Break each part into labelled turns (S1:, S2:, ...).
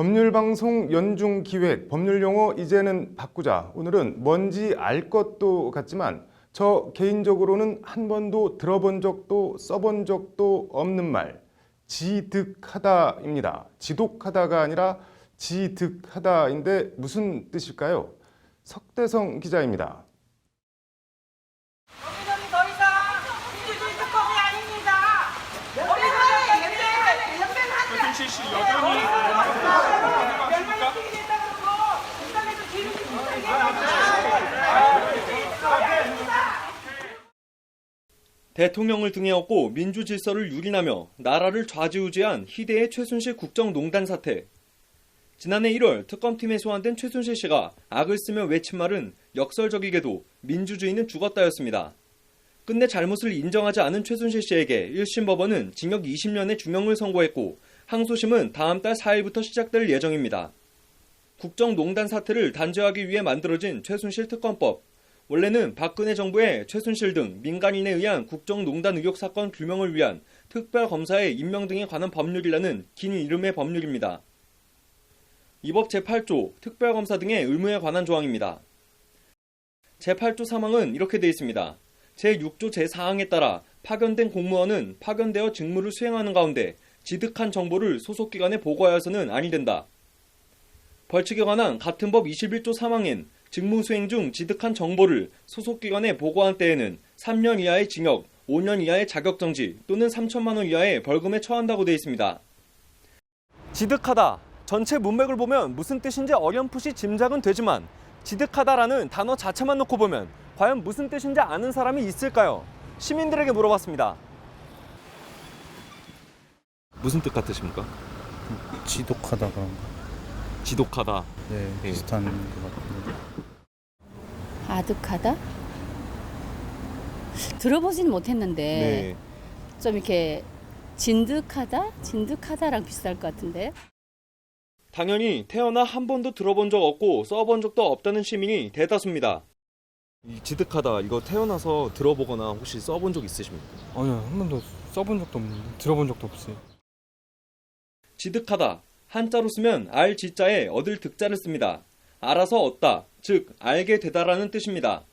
S1: 법률방송 연중 기획 법률 용어 이제는 바꾸자. 오늘은 뭔지 알 것도 같지만 저 개인적으로는 한 번도 들어본 적도 써본 적도 없는 말 지득하다입니다. 지독하다가 아니라 지득하다인데 무슨 뜻일까요? 석대성 기자입니다.
S2: 여기는 더 이상 민주주의 특검이 아닙니다. 우리는 연대, 연대는
S3: 최순실 씨 여전히
S2: 멸망이 되게 됐다 그러고 인터넷도 기르지 못하게
S4: 대통령을 등에 업고 민주 질서를 유린하며 나라를 좌지우지한 희대의 최순실 국정농단 사태. 지난해 1월 특검팀에 소환된 최순실 씨가 악을 쓰며 외친 말은 역설적이게도 민주주의는 죽었다였습니다. 끝내 잘못을 인정하지 않은 최순실 씨에게 1심 법원은 징역 20년의 중형을 선고했고 항소심은 다음 달 4일부터 시작될 예정입니다. 국정농단 사태를 단죄하기 위해 만들어진 최순실 특검법. 원래는 박근혜 정부의 최순실 등 민간인에 의한 국정농단 의혹 사건 규명을 위한 특별검사의 임명 등에 관한 법률이라는 긴 이름의 법률입니다. 이 법 제8조 특별검사 등의 의무에 관한 조항입니다. 제8조 3항은 이렇게 되어 있습니다. 제6조 제4항에 따라 파견된 공무원은 파견되어 직무를 수행하는 가운데 지득한 정보를 소속기관에 보고하여서는 아니 된다. 벌칙에 관한 같은 법 21조 3항엔 직무 수행 중 지득한 정보를 소속 기관에 보고한 때에는 3년 이하의 징역, 5년 이하의 자격 정지 또는 3천만 원 이하의 벌금에 처한다고 되어 있습니다. 지득하다. 전체 문맥을 보면 무슨 뜻인지 어렴풋이 짐작은 되지만 지득하다라는 단어 자체만 놓고 보면 과연 무슨 뜻인지 아는 사람이 있을까요? 시민들에게 물어봤습니다. 무슨 뜻 같으십니까?
S5: 지독하다 그런 거.
S4: 지독하다.
S5: 네,
S4: 예.
S5: 비슷한 것 같은데.
S6: 아득하다? 들어보지는 못했는데
S4: 네.
S6: 좀 이렇게 진득하다? 진득하다랑 비슷할 것 같은데
S4: 당연히 태어나 한 번도 들어본 적 없고 써본 적도 없다는 시민이 대다수입니다. 이 지득하다 이거 태어나서 들어보거나 혹시 써본 적 있으십니까?
S5: 아니요, 한 번도 써본 적도 없는데, 들어본 적도 없어요.
S4: 지득하다 한자로 쓰면 알 지자에 얻을 득자를 씁니다. 알아서 얻다 즉 알게 되다라는 뜻입니다.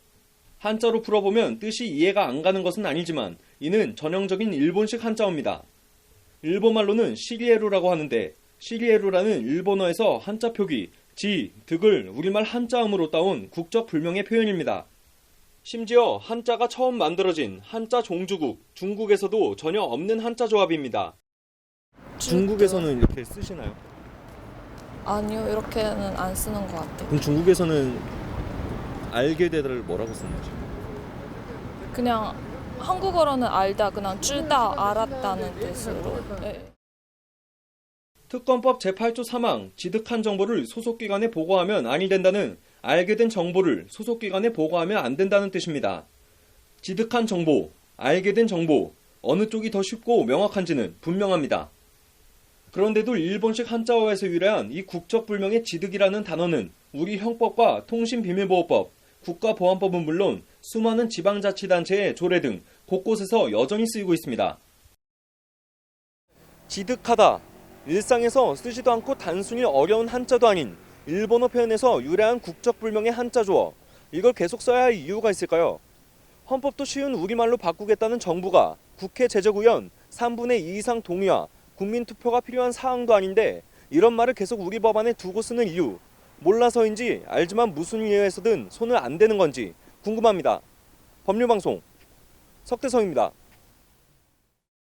S4: 한자로 풀어보면 뜻이 이해가 안 가는 것은 아니지만 이는 전형적인 일본식 한자어입니다. 일본말로는 시리에루라고 하는데 시리에루라는 일본어에서 한자 표기 지, 득을 우리말 한자음으로 따온 국적 불명의 표현입니다. 심지어 한자가 처음 만들어진 한자 종주국 중국에서도 전혀 없는 한자 조합입니다. 중국에서는 이렇게 쓰시나요?
S7: 아니요, 이렇게는 안 쓰는 것 같아요.
S4: 그럼 중국에서는 알게 되다를 뭐라고 쓰는 거죠?
S7: 그냥 한국어로는 알다, 그냥 쯔다, 알았다는 뜻으로. 네.
S4: 특검법 제8조 3항 지득한 정보를 소속기관에 보고하면 아니 된다는 알게 된 정보를 소속기관에 보고하면 안 된다는 뜻입니다. 지득한 정보, 알게 된 정보, 어느 쪽이 더 쉽고 명확한지는 분명합니다. 그런데도 일본식 한자어에서 유래한 이 국적불명의 지득이라는 단어는 우리 형법과 통신비밀보호법, 국가보안법은 물론 수많은 지방자치단체의 조례 등 곳곳에서 여전히 쓰이고 있습니다. 지득하다. 일상에서 쓰지도 않고 단순히 어려운 한자도 아닌 일본어 표현에서 유래한 국적불명의 한자 조어. 이걸 계속 써야 할 이유가 있을까요? 헌법도 쉬운 우리말로 바꾸겠다는 정부가 국회 제적 의원 3분의 2 이상 동의와 국민투표가 필요한 사항도 아닌데 이런 말을 계속 우리 법안에 두고 쓰는 이유 몰라서인지 알지만 무슨 이유에서든 손을 안 대는 건지 궁금합니다. 법률방송 석대성입니다.